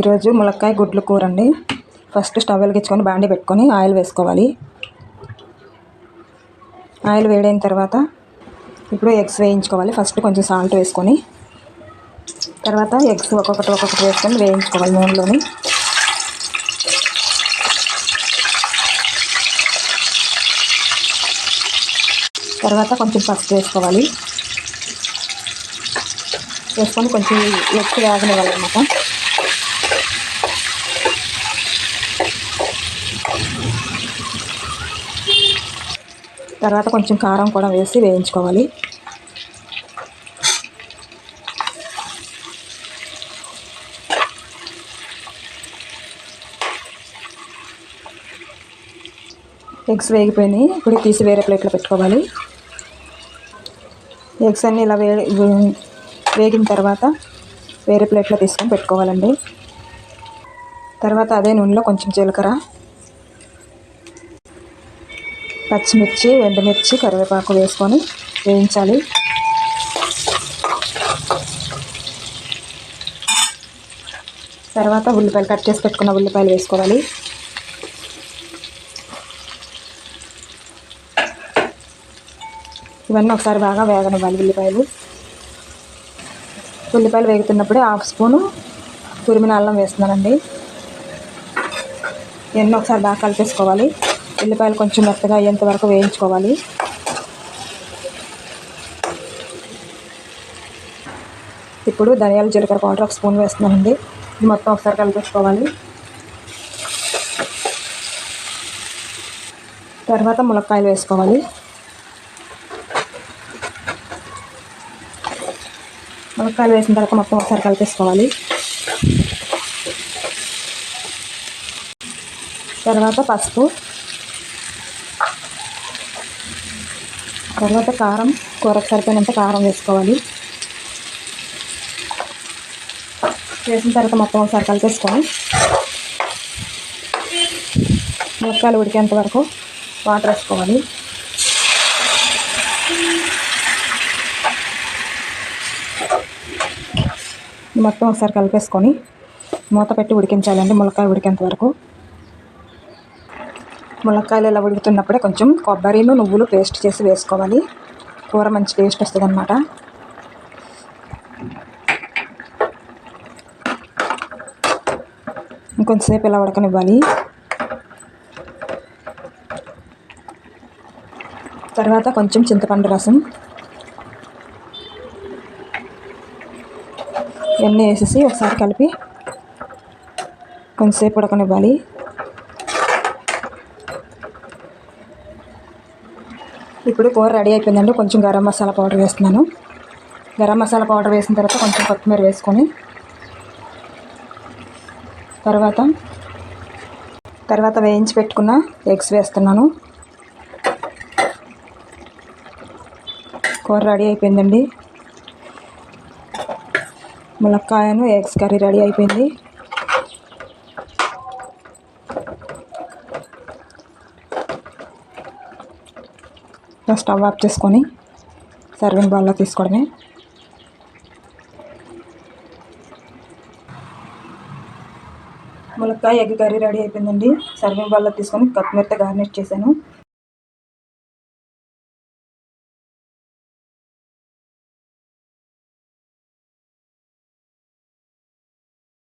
ఈరోజు ములక్కాయ గుడ్లు కూర అండి ఫస్ట్ స్టవ్ వెలిగించుకొని బాండి పెట్టుకొని ఆయిల్ వేసుకోవాలి. ఆయిల్ వేడైన తర్వాత ఇప్పుడు ఎగ్స్ వేయించుకోవాలి. ఫస్ట్ కొంచెం సాల్ట్ వేసుకొని తర్వాత ఎగ్స్ ఒక్కొక్కటి ఒక్కొక్కటి వేసుకొని వేయించుకోవాలి నూనెలోని. తర్వాత కొంచెం పసుపు వేసుకోవాలి. వేసుకొని కొంచెం ఎగ్స్ వేగనివ్వాలన్నమాట. తర్వాత కొంచెం కారం కూడా వేసి వేయించుకోవాలి. ఎగ్స్ వేగిపోయినాయి. ఇప్పుడు తీసి వేరే ప్లేట్లో పెట్టుకోవాలి. ఎగ్స్ అన్నీ ఇలా వే వేగిన తర్వాత వేరే ప్లేట్లో తీసుకొని పెట్టుకోవాలండి. తర్వాత అదే నూనెలో కొంచెం జీలకర్ర. పచ్చిమిర్చి ఎండుమిర్చి కరివేపాకు వేసుకొని వేయించాలి. తర్వాత ఉల్లిపాయలు కట్ చేసి పెట్టుకున్న ఉల్లిపాయలు వేసుకోవాలి. ఇవన్నీ ఒకసారి బాగా వేగనివ్వాలి ఉల్లిపాయలు. ఉల్లిపాయలు వేగుతున్నప్పుడే హాఫ్ స్పూను తురిమిన అల్లం వేస్తున్నానండి. ఇవన్నీ ఒకసారి బాగా కలిపేసుకోవాలి. ఉల్లిపాయలు కొంచెం మెత్తగా అయ్యేంత వరకు వేయించుకోవాలి. ఇప్పుడు ధనియాల జీలకర్ర పౌడర్ ఒక స్పూన్ వేస్తున్నామండి ఇది మొత్తం ఒకసారి కలిపేసుకోవాలి. తర్వాత ములక్కాయలు వేసుకోవాలి. ములక్కాయలు వేసిన తర్వాత మొత్తం ఒకసారి కలిపేసుకోవాలి. తర్వాత పసుపు. తర్వాత కారం కూరకు సరిపోయినంత కారం వేసుకోవాలి. వేసిన తర్వాత మొత్తం ఒకసారి కలిపేసుకోవాలి. ములక్కాయలు ఉడికేంత వరకు వాటర్ వేసుకోవాలి. మొత్తం ఒకసారి కలిపేసుకొని మూత పెట్టి ఉడికించాలండి ములక్కాయ ఉడికేంత వరకు. మునక్కాయలు ఇలా ఉడుకుతున్నప్పుడే కొంచెం కొబ్బరిను నువ్వులు పేస్ట్ చేసి వేసుకోవాలి. కూర మంచి టేస్ట్ వస్తుంది అనమాట ఇంకొంచెంసేపు ఇలా ఉడకనివ్వాలి. తర్వాత కొంచెం చింతపండు రసం. ఇవన్నీ వేసేసి ఒకసారి కలిపి కొంచెంసేపు ఉడకనివ్వాలి. ఇప్పుడు కూర రెడీ అయిపోయిందండి. కొంచెం గరం మసాలా పౌడర్ వేస్తున్నాను. గరం మసాలా పౌడర్ వేసిన తర్వాత కొంచెం కొత్తిమీర వేసుకొని తర్వాత తర్వాత వేయించి పెట్టుకున్న ఎగ్స్ వేస్తున్నాను. కూర రెడీ అయిపోయిందండి. ములక్కాయను ఎగ్స్ కర్రీ రెడీ అయిపోయింది. స్టవ్ ఆఫ్ చేసుకొని సర్వింగ్ బౌల్లో తీసుకోవడమే. ములక్కాయ ఎగ్ కర్రీ రెడీ అయిపోయిందండి. సర్వింగ్ బౌల్లో తీసుకొని కొత్తిమీరతో గార్నిష్ చేశాను.